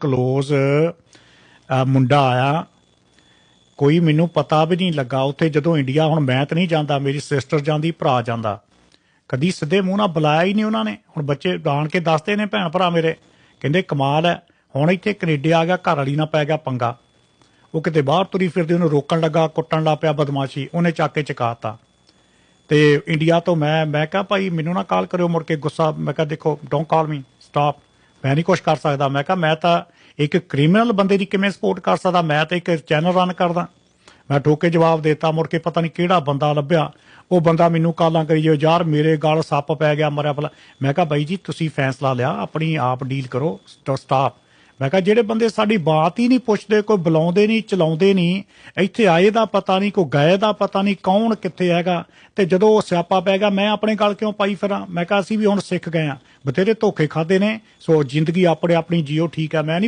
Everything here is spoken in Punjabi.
ਕਲੋਜ਼ ਮੁੰਡਾ ਆਇਆ। ਕੋਈ ਮੈਨੂੰ ਪਤਾ ਵੀ ਨਹੀਂ ਲੱਗਾ। ਉੱਥੇ ਜਦੋਂ ਇੰਡੀਆ ਹੁਣ ਮੈਂ ਤਾਂ ਨਹੀਂ ਜਾਂਦਾ, ਮੇਰੀ ਸਿਸਟਰ ਜਾਂਦੀ, ਭਰਾ ਜਾਂਦਾ। ਕਦੀ ਸਿੱਧੇ ਮੂੰਹ ਨਾਲ ਬੁਲਾਇਆ ਹੀ ਨਹੀਂ ਉਹਨਾਂ ਨੇ। ਹੁਣ ਬੱਚੇ ਆਣ ਕੇ ਦੱਸਦੇ ਨੇ ਭੈਣ ਭਰਾ ਮੇਰੇ। ਕਹਿੰਦੇ, ਕਮਾਲ ਹੈ। ਹੁਣ ਇੱਥੇ ਕੈਨੇਡਾ ਆ ਗਿਆ, ਘਰ ਵਾਲੀ ਨਾਲ ਪੈ ਗਿਆ ਪੰਗਾ। ਉਹ ਕਿਤੇ ਬਾਹਰ ਤੁਰੀ ਫਿਰਦੀ, ਉਹਨੂੰ ਰੋਕਣ ਲੱਗਾ, ਕੁੱਟਣ ਲੱਗ ਪਿਆ ਬਦਮਾਸ਼ੀ। ਉਹਨੇ ਚੱਕ ਕੇ ਚਕਾਤਾ। ਤੇ ਇੰਡੀਆ ਤੋਂ ਮੈਂ ਮੈਂ ਕਿਹਾ, ਭਾਈ ਮੈਨੂੰ ਨਾ ਕਾਲ ਕਰਿਓ ਮੁੜ ਕੇ, ਗੁੱਸਾ। ਮੈਂ ਕਿਹਾ, ਦੇਖੋ ਡੋਂਟ ਕਾਲ ਮੀ ਸਟਾਪ ਮੈਂ ਨਹੀਂ ਕੁਝ ਕਰ ਸਕਦਾ। ਮੈਂ ਕਿਹਾ, ਮੈਂ ਤਾਂ ਇੱਕ ਕ੍ਰਿਮੀਨਲ ਬੰਦੇ ਦੀ ਕਿਵੇਂ ਸਪੋਰਟ ਕਰ ਸਕਦਾ? ਮੈਂ ਤਾਂ ਇੱਕ ਚੈਨਲ ਰਨ ਕਰਦਾ। ਮੈਂ ਠੋਕੇ ਜਵਾਬ ਦੇਤਾ, ਮੁੜ ਕੇ ਪਤਾ ਨਹੀਂ ਕਿਹੜਾ ਬੰਦਾ ਲੱਭਿਆ। ਉਹ ਬੰਦਾ ਮੈਨੂੰ ਕਾਲਾਂ ਕਰੀ ਜੋ ਯਾਰ, ਮੇਰੇ ਗਾਲ ਸੱਪ ਪੈ ਗਿਆ, ਮਰਿਆ ਭਲਾ। ਮੈਂ ਕਿਹਾ, ਬਾਈ ਜੀ, ਤੁਸੀਂ ਫੈਸਲਾ ਲਿਆ, ਆਪਣੀ ਆਪ ਡੀਲ ਕਰੋ ਸਟਾਪ ਮੈਂ ਕਿਹਾ, ਜਿਹੜੇ ਬੰਦੇ ਸਾਡੀ ਬਾਤ ਹੀ ਨਹੀਂ ਪੁੱਛਦੇ, ਕੋਈ ਬੁਲਾਉਂਦੇ ਨਹੀਂ, ਚਲਾਉਂਦੇ ਨਹੀਂ, ਇੱਥੇ ਆਏ ਦਾ ਪਤਾ ਨਹੀਂ, ਕੋਈ ਗਏ ਦਾ ਪਤਾ ਨਹੀਂ, ਕੌਣ ਕਿੱਥੇ ਹੈਗਾ ਤੇ ਜਦੋਂ ਉਹ ਸਿਆਪਾ ਪੈ ਗਿਆ, ਮੈਂ ਆਪਣੇ ਗੱਲ ਕਿਉਂ ਪਾਈ ਫਿਰਾਂ? ਮੈਂ ਕਿਹਾ, ਅਸੀਂ ਵੀ ਹੁਣ ਸਿੱਖ ਗਏ ਆ ਬਥੇਰੇ ਧੋਖੇ ਖਾਦੇ ਨੇ, ਸੋ ਜ਼ਿੰਦਗੀ ਆਪਣੇ ਆਪਣੀ ਜੀਓ, ਠੀਕ ਆ ਮੈਂ ਨਹੀਂ